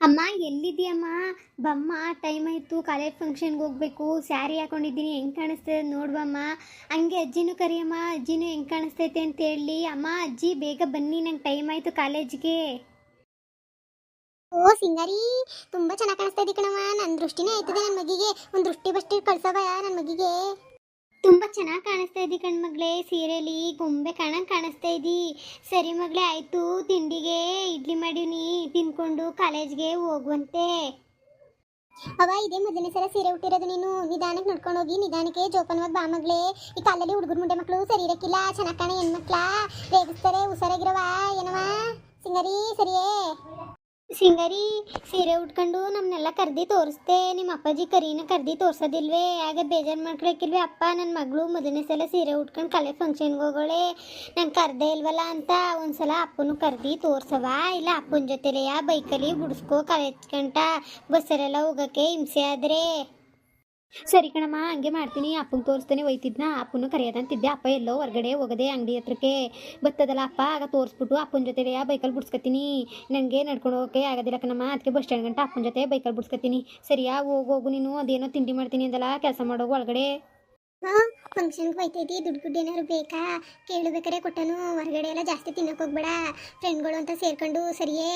ಅಮ್ಮ, ಎಲ್ಲಿದ್ದೀಯಮ್ಮ? ಬಮ್ಮ ಟೈಮ್ ಆಯಿತು ಕಾಲೇಜ್ ಫಂಕ್ಷನ್ಗೆ ಹೋಗ್ಬೇಕು ಸ್ಯಾರಿ ಹಾಕೊಂಡಿದ್ದೀನಿ, ಹೆಂಗೆ ಕಾಣಿಸ್ತದೆ ನೋಡುವಮ್ಮ. ಹಂಗೆ ಅಜ್ಜಿನೂ ಕರಿಯಮ್ಮ, ಅಜ್ಜಿನೂ ಹೆಂಗೆ ಕಾಣಿಸ್ತೈತೆ ಅಂತ ಹೇಳಿ. ಅಮ್ಮ, ಅಜ್ಜಿ, ಬೇಗ ಬನ್ನಿ, ನಂಗೆ ಟೈಮ್ ಆಯಿತು ಕಾಲೇಜ್ಗೆ. ಓ, ಸಿಂಗಾರಿ, ತುಂಬ ಚೆನ್ನಾಗಿ ಕಾಣಿಸ್ತಾ ಇದೆ ಕಣವ ನನ್ನ ದೃಷ್ಟಿನೇ ಆಯ್ತದೆ ನನ್ನ ಮಗಿಗೆ. ಒಂದು ದೃಷ್ಟಿ ಬಷ್ಟಿ ಕಳ್ಸವಯ್ಯ ನನ್ನ ಮಗಿಗೆ. ತುಂಬ ಚೆನ್ನಾಗಿ ಕಾಣಿಸ್ತಾ ಇದ್ದಿ ಕಣ್ಮಗಳೇ. ಸೀರೆಯಲ್ಲಿ ಗೊಂಬೆ ಕಾಣಂಗೆ ಕಾಣಿಸ್ತಾ ಇದ್ದಿ. ಸರಿ ಮಗಳೇ, ಆಯಿತು. ತಿಂಡಿಗೆ ಇಡ್ಲಿ ಮಾಡೀನಿ. ತಿನ್ಕೊಂಡು ಕಾಲೇಜ್ಗೆ ಹೋಗುವಂತೆ. ಅವ ಇದೇ ಮೊದಲನೇ ಸಲ ಸೀರೆ ಹುಟ್ಟಿರೋದು ನೀನು. ನಿಧಾನಕ್ಕೆ ನಡ್ಕೊಂಡು ಹೋಗಿ, ನಿಧಾನಕ್ಕೆ ಜೋಪಾನವಾಗಿ ಬಾ ಮಗಳೇ. ಈ ಕಾಲದಲ್ಲಿ ಹುಡುಗರು ಮುಂಡೆ ಮಕ್ಕಳು ಸರಿ ಇರಕ್ಕಿಲ್ಲ ಚೆನ್ನಾಗಿ ಕಾಣ ಹೆಣ್ಮಕ್ಳ. ರೇಗಿಸ್ತಾರೆ ಹುಷಾರಾಗಿರವ ಏನವ ಸಿಂಗರಿ, ಸರಿಯೇ? ಸಿಂಗರಿ, ಸೀರೆ ಉಟ್ಕೊಂಡು ನಮ್ಮನ್ನೆಲ್ಲ ಕರ್ದು ತೋರಿಸ್ದೆ. ನಿಮ್ಮ ಅಪ್ಪಾಜಿ ಕರೀನ ಕರ್ದು ತೋರ್ಸೋದಿಲ್ವೇ? ಆಗ ಬೇಜಾರು ಮಾಡ್ಕೊಳಕ್ಕಿಲ್ವೇ ಅಪ್ಪ ನನ್ನ ಮಗಳು ಮೊದಲನೇ ಸಲ ಸೀರೆ ಉಟ್ಕೊಂಡು ಕಲೆ ಫಂಕ್ಷನ್ಗೆ ಹೋಗೋಳೆ. ನಂಗೆ ಕರ್ದೇ ಇಲ್ವಲ್ಲ ಅಂತ ಒಂದ್ಸಲ ಅಪ್ಪನು ಕರ್ದು ತೋರ್ಸವ ಇಲ್ಲ, ಅಪ್ಪನ ಜೊತೆಲೆಯ ಬೈಕಲ್ಲಿ ಬಿಡಿಸ್ಕೋ ಕಲೆ ಹಚ್ಕಂಟ ಬಸ್ಸಲ್ಲೆಲ್ಲ ಹೋಗೋಕ್ಕೆ ಹಿಂಸೆ ಆದರೆ? ಸರಿ ಕಣಮ್ಮ, ಹಂಗೆ ಮಾಡ್ತೀನಿ. ಅಪ್ಪಂಗೆ ತೋರಿಸ್ತಾನೆ. ಒಯ್ತಿದ್ನ ಅಪ್ಪನ ಕರೆಯೋದಂತಿದ್ದೆ. ಅಪ್ಪ ಎಲ್ಲೋ ಹೊರಗಡೆ ಹೋಗದೆ ಅಂಗಡಿ ಹತ್ರಕ್ಕೆ ಬತ್ತದಲ್ಲ ಅಪ್ಪ. ಆಗ ತೋರಿಸ್ಬಿಟ್ಟು ಅಪ್ಪನ ಜೊತೆ ಬೈಕಲ್ಲಿ ಬಿಡ್ಸ್ಕೊತೀನಿ. ನನಗೆ ನಡ್ಕೊಂಡು ಹೋಗೋಕೆ ಆಗೋದಿಲ್ಲ ಕಣಮ್ಮ. ಅದಕ್ಕೆ ಬಸ್ ಸ್ಟ್ಯಾಂಡ್ ಗಂಟ ಅಪ್ಪನ ಜೊತೆ ಬೈಕಲ್ಲಿ ಬಿಡ್ಸ್ಕೊತೀನಿ. ಸರಿಯಾ, ಹೋಗಿ, ಹೋಗು ನೀನು. ಅದೇನೋ ತಿಂಡಿ ಮಾಡ್ತೀನಿ ಅಂದಲ್ಲ, ಕೆಲಸ ಮಾಡೋಗು ಒಳಗಡೆ. ಫಂಕ್ಷನ್ಗೆ ಹೋಯ್ತೈತಿ. ದುಡ್ಡು ದುಡ್ಡು ಏನಾದ್ರು ಬೇಕಾ? ಕೇಳಬೇಕಾರೆ ಕೊಟ್ಟನು. ಹೊರಗಡೆ ಎಲ್ಲ ಜಾಸ್ತಿ ತಿನ್ನೋಕೆ ಹೋಗ್ಬೇಡ. ಫ್ರೆಂಡ್ಗಳು ಅಂತ ಸೇರ್ಕೊಂಡು ಸರಿಯೇ?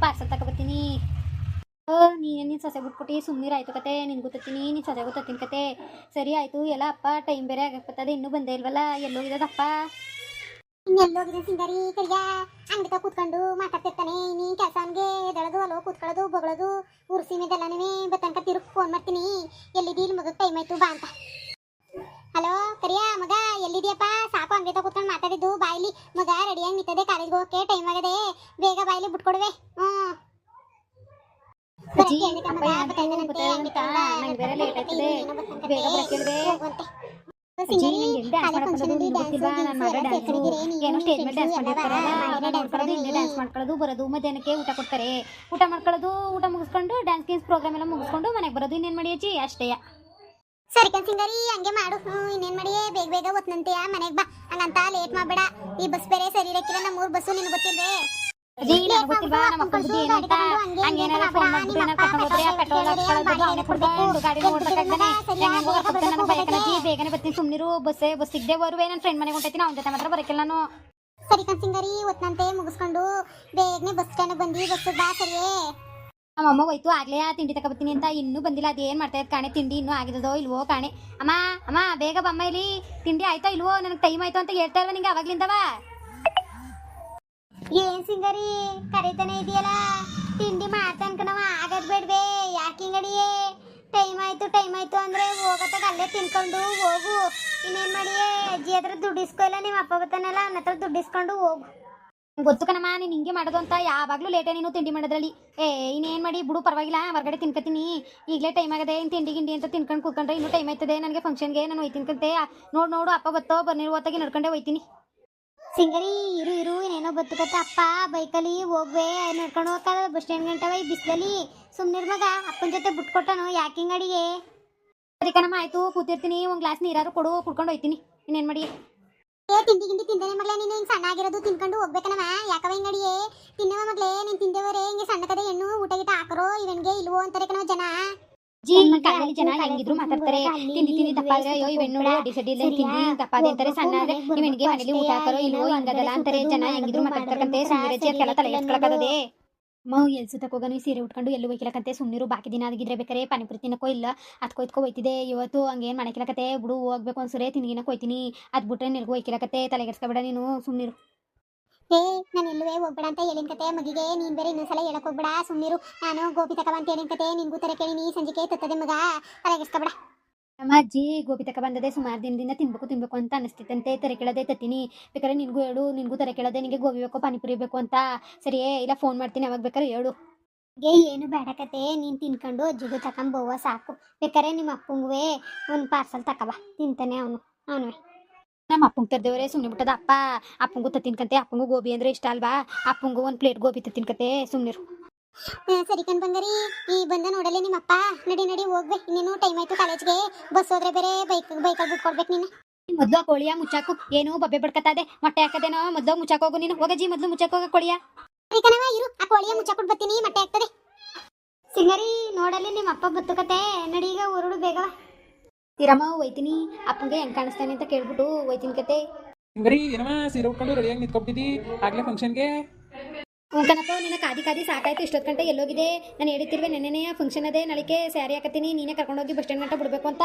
ಪಾರ್ಸಲ್ ತಗೊಬರ್ತೀನಿ. ನೀನು ನಿನ್ನ ಸೊಸೆ ಬಿಟ್ಬಿಟ್ಟು ಸುಮ್ಮನೆ ಆಯ್ತು ಕತೆ. ನಿನ್ ಗೊತ್ತೀನಿ ನಿನ್ನ ಸೊಸೆ ಗೊತ್ತೀನಿ ಕತೆ. ಸರಿ ಆಯ್ತು ಎಲ್ಲ ಅಪ್ಪ ಟೈಮ್ ಬೇರೆ ಆಗಕ್ಕೆ ಇನ್ನೂ ಬಂದೇ ಇಲ್ವಲ್ಲ? ಎಲ್ಲೋಗಿದ್ದಪ್ಪ? ಇನ್ನೆಲ್ಲೋಗಿದೆ ಸಿಂಗಾರಿ ಕರಿಯ ಅಂಗಡಿತ ಕೂತ್ಕೊಂಡು ಮಾತಾಡ್ತಿರ್ತಾನೆ. ನೀ ಕೆಲಸ ಹಂಗೆ ಎದಳದು ಅಲ್ಲೋ ಕೂತ್ಕೊಳ್ಳೋದು ಬಗಳೋದು ಊರು ಸೀಮೆದೆಲ್ಲನೇ ಬತ್ತನಕ ತಿರುಗಿ ಫೋನ್ ಮಾಡ್ತೀನಿ. ಎಲ್ಲಿದ್ದೀ ಇಲ್ಲಿ ಮಗ? ಟೈಮ್ ಆಯ್ತು ಬಾ ಅಂತ. ಹಲೋ ಕರಿಯ ಮಗ ಎಲ್ಲಿದ್ಯಪ್ಪ? ಸಾಕು ಅಂಗಡಿ ಕೂತ್ಕೊಂಡು ಮಾತಾಡಿದ್ದು ಬಾಯಿಲಿ. ಮಗ ರೆಡಿಯಾಗಿ ನಿಂತದೆ ಕಾಲೇಜ್ಗೆ ಹೋಗಕ್ಕೆ ಟೈಮ್ ಆಗದೆ. ಬೇಗ ಬಾಯಿಲಿ ಬಿಟ್ಕೊಡುವೆ. ಹ್ಞೂ. ಬೇಗ ಬರಕ್ಕಿಲ್ವೇ? ಏನೋ ಸ್ಟೇಜ್ ಮೇಲೆ ಡ್ಯಾನ್ಸ್ ಮಾಡ್ಕೊಳ್ಳೋದು ಬರೋದು ಮಧ್ಯಾಹ್ನಕ್ಕೆ ಊಟ ಕೊಡ್ತಾರೆ ಊಟ ಮಾಡ್ಕೊಳ್ಳೋದು ಊಟ ಮುಗಿಸ್ಕೊಂಡು ಡ್ಯಾನ್ಸ್ ಗೀನ್ಸ್ ಪ್ರೋಗ್ರಾಮ್ ಎಲ್ಲ ಮುಗಿಸ್ಕೊಂಡು ಮನೆಗೆ ಬರೋದು ಇನ್ನೇನು ಮಾಡಿ ಅಜ್ಜಿ ಅಷ್ಟೇ ಸರಿ ಕಣ್ ಸಿಂಗಾರಿ ಹಂಗೆ ಮಾಡು ಹ್ಞೂ ಇನ್ನೇನ್ ಮಾಡಿ ಬೇಗ ಬೇಗ ಒತ್ನಂತೆಯ ಮನೆಗೆ ಬಾ ಹಂಗಂತ ಲೇಟ್ ಮಾಡಬೇಡ ಈ ಬಸ್ ಬೇರೆ ಸರಿ ಇರಕ್ಕಿಲ್ಲ ನಮ್ಮ ಊರ್ ಬಸ್ಸು ನಿನ್ಗೆ ಗೊತ್ತಿಲ್ವೇ ಅಜ್ಜಿ ನನಗೆ ಗೊತ್ತಿಲ್ವಾ? ನಮ್ಮ ಅಪ್ಪನ ಬುದ್ಧಿ ಏನು ಅಂತ ಹಂಗೇನಾರ ಫೋನ್ ಮಾಡ್ಬಿಟ್ಟು ಏನಾರು ಕರ್ಕೊಂಡು ಹೋದ್ರೆ ಪೆಟ್ರೋಲ್ ಹಾಕ್ಕೊಳ್ಳೋದು ಅವನೇ ಕೊಡ್ಕೊಂಡು ಗಾಡಿ ನೋಡ್ಬೇಕಾಗ್ತಾನೆ ಹೆಂಗೆ ಹೋಗಕ್ಕೆ ನನಗೆ ಬಯಕಲ್ಲಜ್ಜಿ ಬೇಗನೆ ಬರ್ತೀನಿ ಸುಮ್ಮನಿರು ಬಸ್ಸೇ ಬಸ್ ಸಿಗದೆ ಬರುವೆ ನನ್ನ ಫ್ರೆಂಡ್ ಮನೆಗೆ ಅವನ ಜೊತೆ ಮಾತ್ರ ಬರಕಿಲ್ಲ ನಾನು. ಸರಿ ಒತ್ನಂತೆ ಮುಗಿಸ್ಕೊಂಡು ಬೇಗನೆ ಬಸ್ ಸ್ಟ್ಯಾಂಡ್ ಬಂದು ಬಸ್ ಬಾ ಸರಿಯೇ. ನಮ್ಮ ಅಮ್ಮ ಹೋಯ್ತು ಆಗ್ಲೇ ಆ ತಿಂಡಿ ತಗೊಬತ್ತೀನಿ ಅಂತ ಇನ್ನೂ ಬಂದಿಲ್ಲ ಅದೇನು ಮಾಡ್ತಾ ಇದ್ ಕಾಣೆ ತಿಂಡಿ ಇನ್ನೂ ಆಗಿರೋದೋ ಇಲ್ವೋ ಕಾಣೆ. ಅಮ್ಮ ಅಮ್ಮ ಬೇಗ ಬಮ್ಮ ಇಲ್ಲಿ. ತಿಂಡಿ ಆಯ್ತಾ ಇಲ್ವೋ ನನಗೆ ಟೈಮ್ ಆಯ್ತು ಅಂತ ಹೇಳ್ತಾ ಇಲ್ವ ನಿಂಗೆ ಅವಾಗ್ಲಿಂದವ? ಏನ್ ಸಿಂಗರಿ? ಕರೀತಾನೆ ಇದೆಯಲ್ಲ? ತಿಂಡಿ ಮಾಡ್ತಾನ ಕಣವ ಆಗದ್ ಬೇಡ್ವೆ ಯಾಕೆ ಹಿಂಗಡಿಯೇ? ಟೈಮ್ ಆಯ್ತು ಟೈಮ್ ಆಯ್ತು ಅಂದ್ರೆ ಹೋಗತ್ತಾಗ ಅಲ್ಲೇ ತಿನ್ಕೊಂಡು ಹೋಗು. ಇನ್ನೇನ್ ಮಾಡಿಯೇ? ಅಜ್ಜಿ ಹತ್ರ ದುಡ್ಡಿಸ್ಕೊ ಇಲ್ಲ ನಿಮ್ಮ ಅಪ್ಪ ಬತ್ತಾನಲ್ಲ ಅವನ ಹತ್ರ ದುಡ್ಡಿಸ್ಕೊಂಡು ಹೋಗು. ಗೊತ್ತು ಕಣಮ್ಮ, ನೀನು ಹಿಂಗೆ ಮಾಡೋದು ಅಂತ ಯಾವಾಗಲೂ ಲೇಟೇ ನೀನು ತಿಂಡಿ ಮಾಡೋದ್ರಲ್ಲಿ. ಏ, ಇನ್ನೇನು ಮಾಡಿ, ಬಿಡು, ಪರವಾಗಿಲ್ಲ, ಹೊರಗಡೆ ತಿನ್ಕತೀನಿ ಈಗಲೇ ಟೈಮ್ ಆಗದೆ ಇನ್ನು ತಿಂಡಿ ಗಿಂಡಿ ಅಂತ ತಿನ್ಕೊಂಡು ಕೂತ್ಕೊಂಡ್ರೆ ಇನ್ನೂ ಟೈಮ್ ಆಯ್ತದೆ, ನನಗೆ ಫಂಕ್ಷನ್ಗೆ ನಾನು ಹೋಯ್ತಿನ್ಕಂತೆ ನೋಡು ನೋಡು, ಅಪ್ಪ ಬತ್ತೋ ಬರ್ನಿರು ಹೊತ್ತಾಗಿ ನಡ್ಕೊಂಡೆ ಹೋಯ್ತೀನಿ. ಸಿಂಗರಿ, ಇರು ಇರು ಏನೇನೋ ಬತ್ತುಕತ್ತ ಅಪ್ಪ, ಬೈಕಲ್ಲಿ ಹೋಗ್ವೆ, ನಡ್ಕೊಂಡು ಹೋಗಕ್ಕಾಗ ಬಸ್ ಸ್ಟ್ಯಾಂಡ್ ಗಂಟವ ಈ ಬಿಸಿಲಲ್ಲಿ. ಸುಮ್ಮನೆ ಮಗ, ಅಪ್ಪನ ಜೊತೆ ಬಿಟ್ಕೊಟ್ಟನು ಯಾಕೆ ಹಿಂಗಡಿಗೆ ಸರಿ ಕಣಮ್ಮ, ಆಯ್ತು, ಕೂತಿರ್ತೀನಿ, ಒಂದು ಗ್ಲಾಸ್ ನೀರಾರು ಕೊಡು, ಕುಡ್ಕೊಂಡು ಹೋಯ್ತೀನಿ. ಇನ್ನೇನು ಮಾಡಿ? ಏ, ತಿಂಡಿ ಗಿಂಡಿ ತಿಂದೇನೆ ಮಗಳೇ, ನೀನು ಹಿಂಗೆ ಸಣ್ಣ ಆಗಿರೋದು ತಿನ್ಕೊಂಡು ಹೋಗ್ಬೇಕನವ ಯಾಕವ ಹಿಂಗಡಿಯೇ ತಿನ್ನವ ಮಗಳೇ, ನೀನು ತಿಂದೇವರೇ, ಹಿಂಗೆ ಸಣ್ಣ ಕಡೆ ಹೆಣ್ಣು, ಊಟ ಗೀಟ ಹಾಕರೋ, ಇವನ್ಗೆ ಇಲ್ವೋ ಅಂತಾರೆ ಕಣವ ಜನ. ಜಿ ಈ ಜನ ಹೆಂಗಿದ್ರು ಮಾತಾಡ್ತಾರೆ. ತಿಂಡಿ ದಪ್ಪ ಆದ್ರೆ ಅಯ್ಯೋ ಇವೆಣ್ಣು ತಿಂಡಿ ದಪ್ಪ ಅದೇ ಅಂತಾರೆ ಸಣ್ಣ ಆದ್ರೆ ಇವನಿಗೆ ಮನೇಲಿ ಊಟ ಹಾಕರೋ ಇಲ್ವೋ ಹಿಂಗದಲ್ಲ ಅಂತಾರೆ ಜನ ಹೆಂಗಿದ್ರು ಮಾತಾಡ್ತಾರಂತೆ ಸುಮ್ಮನೆ ಎಲ್ಲ ತಲೆ ಎತ್ಕೊಳಕದೇ ಮೌ ಎಲ್ಲಿ ಸುತ್ತಕ್ಕೆ ಹೋಗೋನು ಸೀರೆ ಉಟ್ಕೊಂಡು ಎಲ್ಲೂ ಹೋಯ್ಕಿಲಕಂತೆ ಸುಮ್ಮನಿರು ಬಾಕಿ ದಿನ ಆಗಿದ್ರೆ ಬೇಕಾರೆ ಪಾನಿಪುರಿ ತಿನ್ನಕ್ಕೋ ಇಲ್ಲ ಅದ್ಕೋ ಇದ್ಕೋ ಹೋಯ್ತಿದೆ ಇವತ್ತು ಹಂಗೇನು ಮಾಡಕ್ಕಿಲಕತ್ತೆ? ಬಿಡು ಹೋಗ್ಬೇಕು ಅನ್ಸುರೇ ತಿನ್ಗಿನ ಕೊಯ್ತೀನಿ ಅದ್ ಬಿಟ್ರೆ ನಿನಗೂ ಹೋಯ್ಕಿಲಕತ್ತೆ ತಲೆಗೆಡ್ಸ್ಕೊಬೇಡ ನೀನು ಸುಮ್ಮನಿರು ಏ ನಾನು ಎಲ್ಲವೇ ಹೋಗ್ಬೇಡ ಅಂತ ಹೇಳಿನ ಕತೆ. ಮಗಿಗೆ ನೀನ್ ಬೇರೆ ಇನ್ನೊಂದ್ಸಲ ಹೇಳಕ್ ಹೋಗ್ಬೇಡ. ಸುಮ್ಮನಿರು ನಾನು ಗೋಪಿ ತಕವ ಅಂತ ಹೇಳಿನ ಕತೆ. ನಿನ್ಗೂ ತರ ಕೇಳಿ ನೀ ಸಂಜಿಕೆ ತತ್ತದೆ ಮಗ. ತಲೆಗೆಸ್ಕೊಬೇಡ ನಮ್ಮ ಅಜ್ಜಿ ಗೋಬಿ ತಕ ಬಂದದೆ ಸುಮಾರು ದಿನದಿಂದ ತಿನ್ಬೇಕು ತಿನ್ಬೇಕು ಅಂತ ಅನಿಸ್ತಿತ್ತಂತೆ. ತೆರೆ ಕೇಳದೆ ತತ್ತೀನಿ. ಬೇಕಾದ್ರೆ ನಿನ್ಗೂ ಹೇಳು ನಿನ್ಗೂ ತೆರೆ ಕೇಳದೆ ನಿಂಗೆ ಗೋಬಿ ಬೇಕು ಪಾನಿಪುರಿ ಬೇಕು ಅಂತ. ಸರಿಯೇ ಇಲ್ಲ ಫೋನ್ ಮಾಡ್ತೀನಿ. ಅವಾಗ ಬೇಕಾದ್ರೆ ಹೇಳು. ಗೆ ಏನು ಬೇಡ ಕತೆ. ನೀನ್ ತಿನ್ಕೊಂಡು ಅಜ್ಜಿಗೂ ತಕೊಂಬೋವ ಸಾಕು. ಬೇಕಾರೆ ನಿಮ್ಮ ಅಪ್ಪಂಗುವೆ ಒಂದು ಪಾರ್ಸಲ್ ತಕಬಾ. ತಿಂತಾನೆ ಅವನು ಅವನು ನಮ್ಮ ಅಪ್ಪಂಗೆ ತರ್ದೇವ್ರೆ ಸುಮ್ಮನೆ ಬಿಟ್ಟದ. ಅಪ್ಪ ಅಪ್ಪಂಗು ತ ತಿನ್ಕಂತೆ ಅಪ್ಪಂಗು ಗೋಬಿ ಅಂದ್ರೆ ಇಷ್ಟ ಅಲ್ವಾ? ಅಪ್ಪಂಗು ಒಂದು ಪ್ಲೇಟ್ ಗೋಬಿ ತ ಸುಮ್ಮನಿರು ಸುಮ್ನೆ ಸರಿ ಕಣ್ ಬಂಗಾರಿ. ಈ ಬಂದ ನೋಡಲೆ ನಿಮ್ಮ ಅಪ್ಪ. ನಡಿ ನಡಿ ಹೋಗ್ಬೇಕು ಇನ್ನೇನು ಟೈಮ್ ಆಯ್ತು ಕಾಲೇಜ್ಗೆ. ಬಸ್ ಹೋದ್ರೆ ಬೇರೆ ಬೈಕ್ ಬೈಕಲ್ಲಿ ಬಿಟ್ಕೊಡ್ಬೇಕು ನೀನು. ಮೊದ್ಲು ಕೋಳಿಯ ಮುಚ್ಚಾಕು. ಏನು ಬಬ್ಬೆ ಬಡ್ಕತ್ತದೆ ಮೊಟ್ಟೆ ಹಾಕದೇನೋ ಮೊದ್ಲು ಮುಚ್ಚಾಕ ಹೋಗು ನೀನು. ಹೋಗಜಿ ಮೊದ್ಲು ಮುಚ್ಚಾಕೋಗ ಹೋಗ ಕೋಳಿಯ. ಕಣವ ಇರು. ಆ ಕೋಳಿಯ ಮುಚ್ಚಾಕೊಂಡು ಬರ್ತೀನಿ. ಮೊಟ್ಟೆ ಹಾಕ್ತದೆ. ಸಿಂಗರಿ ನೋಡಲಿ ನಿಮ್ಮ ಅಪ್ಪ ಬತ್ತುಕತೆ ನಡಿ ಈಗ ಹೊರಡು ಬೇಗ ತೀರಮ್ಮ ಹೋಯ್ತೀನಿ ಅಪ್ಪಂಗೆ ಹೆಂಗ್ ಕಾಣಿಸ್ತಾನೆ ಅಂತ ಕೇಳ್ಬಿಟ್ಟು ಹೋಯ್ತೀನಿ ಕತೆ. ಬರೀ ಏನಮ್ಮ ಸೀರೆ ಉಟ್ಕೊಂಡು ರೆಡಿಯಾಗಿ ನಿಂತ್ಕೊಬಿಟ್ಟಿದ್ದಿ? ಆಗ್ಲೇ ಫಂಕ್ಷನ್ಗೆ ಹ್ಞೂ ಕಣಪ್ಪ ನಿನ್ನ ಕಾದಿ ಕಾದಿ ಸಾಕಾಯ್ತು ಇಷ್ಟೊತ್ತು ಗಂಟೆ ಎಲ್ಲೋಗಿದೆ. ನಾನು ಹೇಳಿತಿರ್ವೆ ನೆನ್ನೆನೇ ಫಂಕ್ಷನ್ ಅದೇ ನಳಿಕೆ ಸ್ಯಾರಿ ಹಾಕತ್ತೀನಿ ನೀನೇ ಕರ್ಕೊಂಡೋಗಿ ಬಸ್ ಸ್ಟ್ಯಾಂಡ್ ಗಂಟ ಬಿಡ್ಬೇಕು ಅಂತ.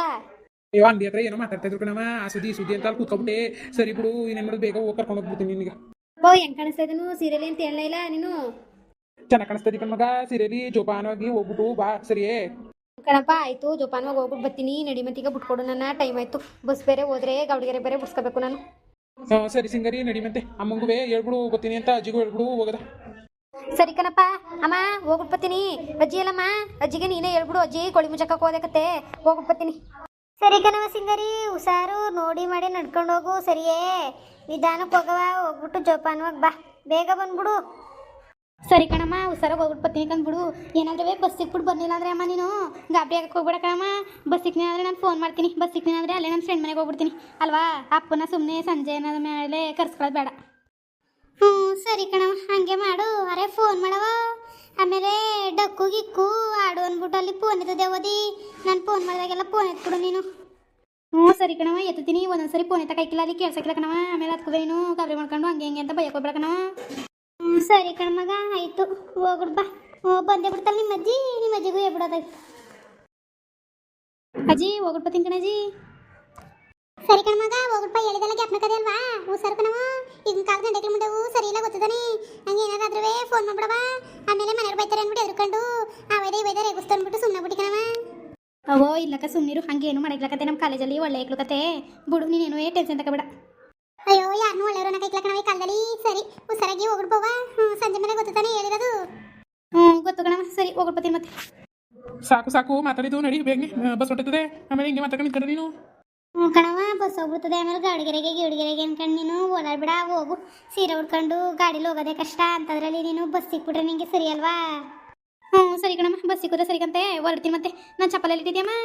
ಅಯ್ಯೋ ಅಂಗಡಿ ಹತ್ರ ಏನೋ ಮಾತಾಡ್ತಾ ಇದ್ರು ಕಣಮ್ಮ ಆ ಸುದ್ದಿ ಸುದ್ದಿ ಅಂತ ಅಲ್ಲಿ ಸರಿ ಬಿಡು ಇನ್ನೇನು ಮಾಡೋದು ಬೇಗ ಹೋಗಿ ಕರ್ಕೊಂಡು ಹೋಗ್ಬಿಡ್ತೀನಿ ನಿನಗೆ. ಓ ಹೆಂಗ್ ಕಾಣಿಸ್ತಾ ಇದನು? ಸೀರಿಯಲ್ ಅಂತ ಹೇಳಲೇ ಇಲ್ಲ ನೀನು? ಚೆನ್ನಾಗಿ ಕಾಣಿಸ್ತದೆ ಕಣ್ಮಗ ಸೀರೆಲಿ ಜೋಪಾನವಾಗಿ ಹೋಗ್ಬಿಟ್ಟು ಬಾ ಸರಿಯೇ? ಕಣಪ್ಪ ಆಯ್ತು ಜೋಪಾನವಾಗಿ ಹೋಗ್ಬಿಟ್ಟು ಬರ್ತೀನಿ. ನಡಿ ಮತ್ತೀಗ ಬಿಟ್ಕೊಡು. ನನ್ನ ಟೈಮ್ ಆಯ್ತು. ಬಸ್ ಬೇರೆ ಹೋದ್ರೆ ಗೌಡಿಗೆರೆ ಬೇರೆ ಬಿಡ್ಸ್ಕೋಬೇಕು ನಾನು. ಸರಿ ಸಿಂಗರಿ ನಡಿ ಮತ್ತೆ. ಅಮ್ಮಂಗುವೆ ಹೇಳ್ಬಿಡು ಬರ್ತೀನಿ ಅಂತ ಅಜ್ಜಿಗೂ ಹೇಳ್ಬಿಡು ಹೋಗದ. ಸರಿ ಕಣಪ್ಪ. ಅಮ್ಮ ಹೋಗ್ಬಿಟ್ಟು ಬರ್ತೀನಿ. ಅಜ್ಜಿ ಅಲ್ಲಮ್ಮ ಅಜ್ಜಿಗೆ ನೀನೇ ಹೇಳ್ಬಿಡು. ಅಜ್ಜಿ ಕೋಳಿ ಮುಚ್ಚಕ್ಕೆ ಹೋದಕತ್ತೆ ಹೋಗ್ಬಿಟ್ಟು ಬರ್ತೀನಿ. ಸರಿ ಕಣವ ಸಿಂಗರಿ ಹುಷಾರು ನೋಡಿ ಮಾಡಿ ನಡ್ಕೊಂಡು ಹೋಗು. ಸರಿಯೇ. ನಿಧಾನಕ್ಕೆ ಹೋಗವ ಹೋಗ್ಬಿಟ್ಟು ಜೋಪಾನವಾಗಿ ಬಾ. ಬೇಗ ಬಂದ್ಬಿಡು. ಸರಿ ಕಣಮ್ಮ ಹುಷಾರಾಗಿ ಹೋಗ್ಬಿಟ್ಟು ಬರ್ತೀನಿ ಕಂದ್ಬಿಡು ಏನಾದ್ರೂ ಬಸ್ ಸಿಕ್ಬಿಟ್ಟು ಬಂದಿಲ್ಲ ಅಂದ್ರೆ ಅಮ್ಮ ನೀನು. ಗಾಬರಿ ಆಗಕ್ಕೆ ಹೋಗ್ಬೇಡ ಕಣಮ್ಮ. ಬಸ್ ಸಿಕ್ತೀನಿ ಅಂದ್ರೆ ನಾನು ಫೋನ್ ಮಾಡ್ತೀನಿ. ಬಸ್ ಸಿಕ್ತೀನಿ ಅಂದ್ರೆ ಅಲ್ಲೇ ನನ್ನ ಫ್ರೆಂಡ್ ಮನೆಗೆ ಹೋಗ್ಬಿಡ್ತೀನಿ. ಅಲ್ವಾ? ಅಪ್ಪನ ಸುಮ್ಮನೆ ಸಂಜೆ ಏನಾದ ಮೇಲೆ ಕರ್ಸ್ಕೊಳ್ಳೋದು ಬೇಡ. ಹ್ಞೂ, ಸರಿ ಕಣಮ್ಮ. ಹಂಗೆ ಮಾಡು. ಅರೆ ಫೋನ್ ಮಾಡವ. ಆಮೇಲೆ ಡಕ್ಕು, ಗಿಕ್ಕು, ಆಡು ಅಂದ್ಬಿಟ್ಟು ಅಲ್ಲಿ ಫೋನ್ ಇದ್ದದೆ ಓದಿ. ನಾನು ಫೋನ್ ಮಾಡಿದಾಗೆಲ್ಲ ಫೋನ್ ಎತ್ಬಿಡು ನೀನು. ಹ್ಞೂ, ಸರಿ ಕಣವ ಎತ್ತೀನಿ ಒಂದೊಂದ್ಸರಿ ಫೋನ್ ಎತ್ತಕ್ಕಾಯ್ಕಿಲ್ಲ ಅಲ್ಲಿ ಕೇಳ್ಸಕ್ಕಿಲ್ಲ ಕಣವ ಆಮೇಲೆ ಹತ್ಕೋಬೇ ನೀನು. ಗಾಬರಿ ಮಾಡ್ಕೊಂಡು ಹಂಗೆ ಹಿಂಗೆ ಅಂತ ಬೈಯಕ್ಕೆ ಹೋಗ್ಬೇಡ ಕಣವ ಸರಿ ಕಣ್ಮಗ ಆಯ್ತು. ಹೋಗ್ಬಿಡ್ ಬಾ. ಓ ಬಂದೇ ಬಿಡ್ತಾಳೆ ನಿಮ್ಮ ಅಜ್ಜಿ ನಿಮ್ಮ ಅಜ್ಜಿಗೂ ಹೇಳ್ಬಿಡೋದಾಗ ಅಜ್ಜಿ ಹೋಗ್ಬಿಟ್ಟು ಬರ್ತೀನಿ ಕಣಜ್ಜಿ ಸರಿ ಕಣ್ಮಗ ಹೋಗ್ಬಿಡ್ಪ ಹೇಳಿದಲ್ಲ ಜ್ಞಾಪಕದೆ ಅಲ್ವಾ? ಹುಷಾರು ಕಣವ ಈಗಿನ ಕಾಲದ ಗಂಟೆಗಳ ಮುಂದೆವು ಸರಿ ಇಲ್ಲ ಗೊತ್ತದಾನೆ ಹಂಗೆ ಏನಾದ್ರೂ ಫೋನ್ ಮಾಡ್ಬಿಡವ ಆಮೇಲೆ ಮನೆಯವ್ರು ಬೈತಾರೆ ಅಂದ್ಬಿಟ್ಟು ಎದ್ಕೊಂಡು ಅವೈದ ಇವೈದ ರೇಗಿಸ್ತು ಅಂದ್ಬಿಟ್ಟು ಸುಮ್ಮನೆ ಬಿಟ್ಟು ಕಣವ ಅವೋ ಇಲ್ಲಕ್ಕ ಸುಮ್ಮನಿರು ಹಂಗೆ ಏನು ಮಾಡಿಕ್ಲಕತ್ತೆ ನಮ್ಮ ಕಾಲೇಜಲ್ಲಿ ಒಳ್ಳೆ ಇಕ್ಲಕತ್ತೆ ಬಿಡು ನೀನೇನು ಟೆನ್ಷನ್ ತಗೋಬೇಡ ಅಯ್ಯೋ ಯಾರನ್ನೂ ಒಳ್ಳೆಯವ್ರನ್ನ ಕೈಕ್ಲ ಕಣವ ಈ ಕಾಲದಲ್ಲಿ? ಸರಿ ಹುಷಾರಾಗಿ ಹೋಗ್ಬಿಡ್ಬೋವ? ಹ್ಞೂ ಸಂಜೆ ಮೇಲೆ ಗೊತ್ತಾನೆ ಹೇಳಿರೋದು. ಹ್ಞೂ ಗೊತ್ತು ಕಣವ ಸರಿ ಹೋಗ್ಬಿಡ್ತೀನಿ ಮತ್ತೆ. ಸಾಕು ಸಾಕು ಮಾತಾಡಿದ್ದು ನಡಿ ಬೇಗನೆ. ಬಸ್ ಹೊಟ್ಟತ್ತದೆ ಆಮೇಲೆ ಹಿಂಗೆ ಮಾತಾಡ್ಕೊಂಡು ನಿಂತ್ಕೊಂಡ್ರೆ ನೀನು. ಹ್ಞೂ ಕಣವ ಬಸ್ ಹೋಗ್ಬಿಡ್ತದೆ. ಆಮೇಲೆ ಗಾಡಿಗೆರೆಗೆ ಗಿಡಿಗೆರೆಗೆ ಅನ್ಕೊಂಡು ನೀನು ಓಡಾಡ್ಬೇಡ ಹೋಗು. ಸೀರೆ ಉಟ್ಕೊಂಡು ಗಾಡಿಲಿ ಹೋಗೋದೇ ಕಷ್ಟ. ಅಂತದ್ರಲ್ಲಿ ನೀನು ಬಸ್ ಸಿಕ್ಬಿಟ್ರೆ ನಿಂಗೆ ಸರಿ ಅಲ್ವಾ? ಹ್ಞೂ ಸರಿ ಕಣಮ್ಮ ಬಸ್ ಸಿಕ್ಕಿದ್ರೆ ಸರಿಗಂತೆ ಹೊರಡ್ತೀನಿ ಮತ್ತೆ. ನಾನು ಚಪ್ಪಲಲ್ಲಿ ಇಟ್ಟಿದ್ಯಮ್ಮ?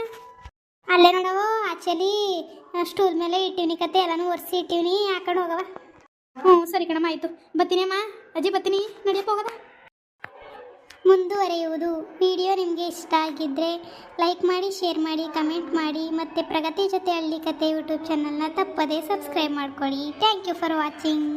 ಅಲ್ಲೇ ನೋಡವು ಆಚೆಲಿ ಸ್ಟೂಲ್ ಮೇಲೆ ಇಟ್ಟಿವ್ನಿ ಕತೆ. ಎಲ್ಲಾನು ಒರೆಸಿ ಇಟ್ಟಿವ್ನಿ. ಹಾಕೊಂಡು ಹೋಗವ ಹ್ಞೂ, ಸರಿ ಕಣಮ್ಮ, ಆಯಿತು. ಬತ್ತೀನಿ ಅಮ್ಮ. ಅಜ್ಜಿ, ಬರ್ತೀನಿ. ನಡಿಯಪ್ಪ, ಹೋಗದ? ಮುಂದುವರೆಯುವುದು. ವಿಡಿಯೋ ನಿಮಗೆ ಇಷ್ಟ ಆಗಿದ್ದರೆ ಲೈಕ್ ಮಾಡಿ, ಶೇರ್ ಮಾಡಿ, ಕಮೆಂಟ್ ಮಾಡಿ, ಮತ್ತು ಪ್ರಗತಿ ಜೊತೆ ಹಳ್ಳಿ ಕತೆ ಯೂಟ್ಯೂಬ್ ಚಾನಲ್ನ ತಪ್ಪದೇ ಸಬ್ಸ್ಕ್ರೈಬ್ ಮಾಡ್ಕೊಳ್ಳಿ. Thank you for watching.